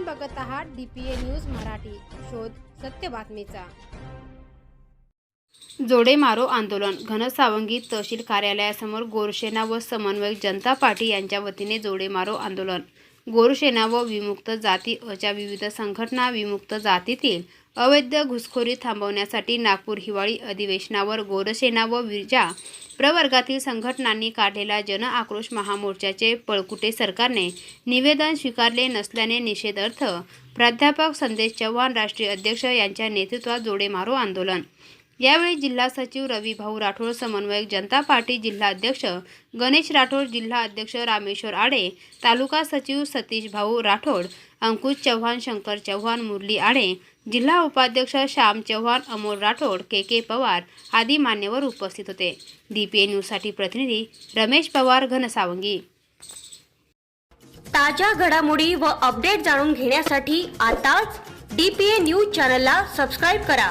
आपण बघत आहात डीपीए न्यूज मराठी. शोध सत्य बातमीचा. जोडे मारो आंदोलन. घनसावंगी तहसील कार्यालयासमोर गोरसेना व समन्वयक जनता पार्टी यांच्या वतीने जोडे मारो आंदोलन. गोरसेना व विमुक्त जाती अच्या विविध संघटना विमुक्त जातीतील अवैध घुसखोरी थांबवण्यासाठी नागपूर हिवाळी अधिवेशनावर गोरसेना व विरजा प्रवर्गातील संघटनांनी काढलेला जन आक्रोश महामोर्चाचे पळकुटे सरकारने निवेदन स्वीकारले नसल्याने निषेधार्थ प्राध्यापक संदेश चव्हाण राष्ट्रीय अध्यक्ष यांच्या नेतृत्वात जोडे मारो आंदोलन. यावेळी जिल्हा सचिव रवी भाऊ राठोड समन्वयक जनता पार्टी जिल्हा अध्यक्ष गणेश राठोड जिल्हा अध्यक्ष रामेश्वर आडे तालुका सचिव सतीश भाऊ राठोड अंकुश चव्हाण शंकर चव्हाण मुरली आडे जिल्हा उपाध्यक्ष श्याम चव्हाण अमोल राठोड के के पवार आदी मान्यवर उपस्थित होते. डीपीए न्यूजसाठी प्रतिनिधी रमेश पवार घनसावंगी. ताज्या घडामोडी व अपडेट जाणून घेण्यासाठी आताच डी पी न्यूज चॅनलला सबस्क्राईब करा.